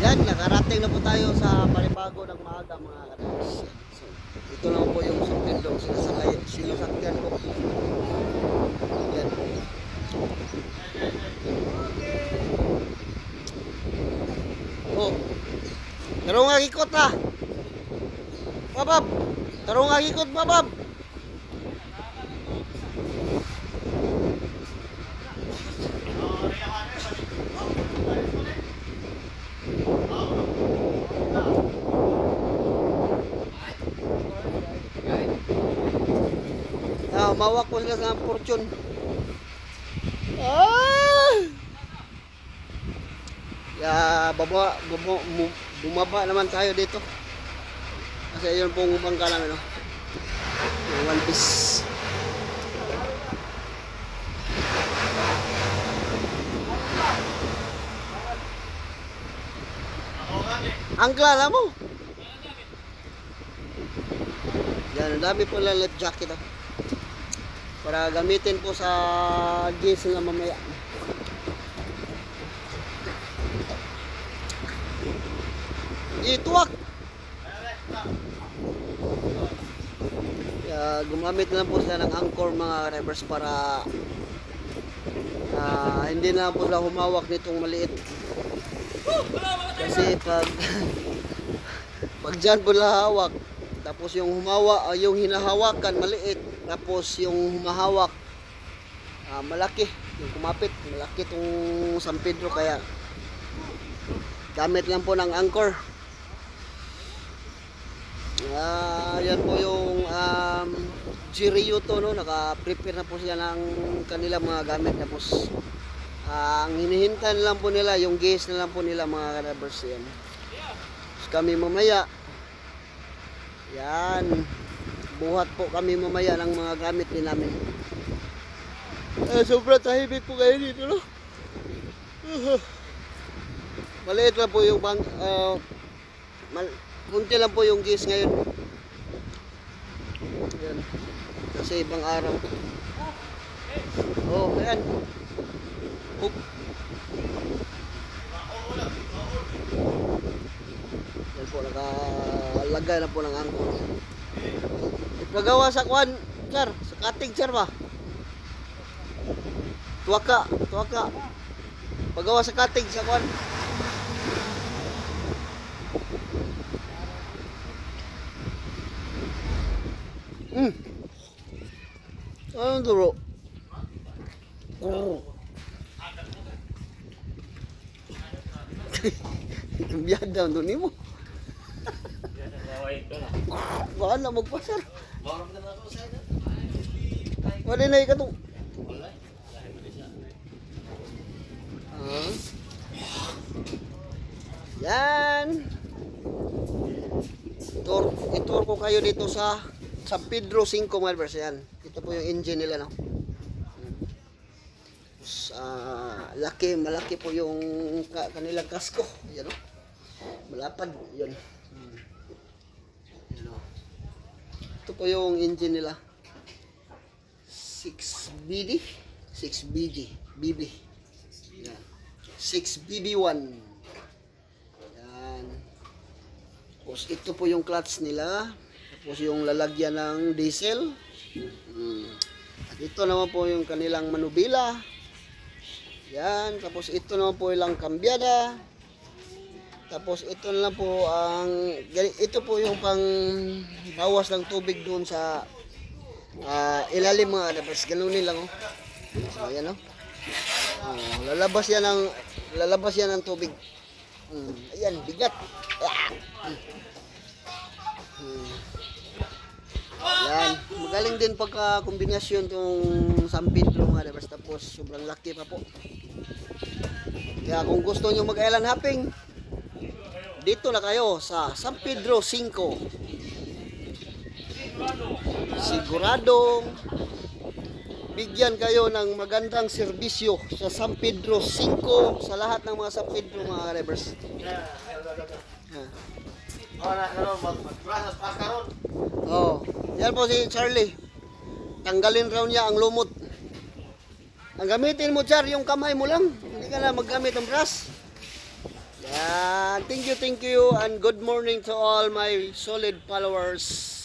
Yan, nakarating na po tayo sa Palipago ng maaga mga kadabas. So, ito naman po yung sundindong sinasakay, sinasakyan ko. Yan. Oh. Tarong nga ikot ha. Babab. Tarong nga ikot babab. Ah, mawak po sila sa fortune. Ah! Ya, baba, baba, bumaba naman tayo dito. Kasi yun pong bangka namin, no? One piece. Angkla na mo. Yan, dami po lang life jacket, oh. Para gamitin po sa gas na mamaya. Ituwak! Kaya gumamit na lang po sila ng anchor mga drivers para ah, hindi na po sila humawak nitong maliit. Kasi pag pag dyan po hawak, tapos yung humawa, ah, yung hinahawakan maliit, tapos yung humahawak ah, malaki, yung kumapit, malaki tong San Pedro. Kaya gamit lang po ng anchor. Ah, yan po yung um, Jirio to no, naka-prepare na po sila ng kanilang mga gamit. Tapos ah, ang hinihintan lang po nila yung gas na lang po nila mga kadabers yan. Tapos kami mamaya yan buhat po kami mamaya ng mga gamit din namin. Ah, sobrang tahimik po kayo dito no. Maliit lang po yung bang ah, mal lang po yung gas ngayon. Yan. Kasi ibang araw. Oh, ayan. Hook. Po, nakalagay na po ng angkor. Ipagawa sa kwan, sir. Sa katig, sir ba? Tuwaka, tuwaka. Pagawa sa katig sa kwan. Hmm. Anong duro? Oh. Biyada doon ni mo. Bahala magpasar. Wala na ikatong. Ah. Yan. Tour, itour ko kayo dito sa San Pedro 5 miles yan. Ito po yung engine nila no. Ah, laki, malaki po yung ka, kanilang kasko. Yan no. Malapad. Yan. Hmm. Ito po yung engine nila. 6BD. 6BG. BB. Yan. 6BB1. Yan. Tapos ito po yung clutch nila. Tapos yung lalagyan ng diesel. Mm. At ito naman po yung kanilang manubila. Yan. Tapos ito naman po ilang kambyada. Tapos ito na lang po ang ito po yung pang bawas ng tubig doon sa ah, ilalim mga tapos ganunin lang oh. So ayan oh. Oh, lalabas yan ng lalabas yan ng tubig. Mm, ayan, bigat. Ah! Mm. Yan. Magaling din pagka kombinasyon tong San Pedro mga drivers. Tapos sobrang laki pa po. Kaya kung gusto nyo mag-island hopping, dito na kayo sa San Pedro 5. Siguradong bigyan kayo ng magandang serbisyo sa San Pedro 5 sa lahat ng mga San Pedro mga drivers. Ah. Oh, yan po si Charlie. Tanggalin raw niya ang lumot. Ang gamitin mo, Char, yung kamay mo lang. Hindi ka na maggamit ng brush. Ayan. Thank you, thank you, and good morning to all my solid followers.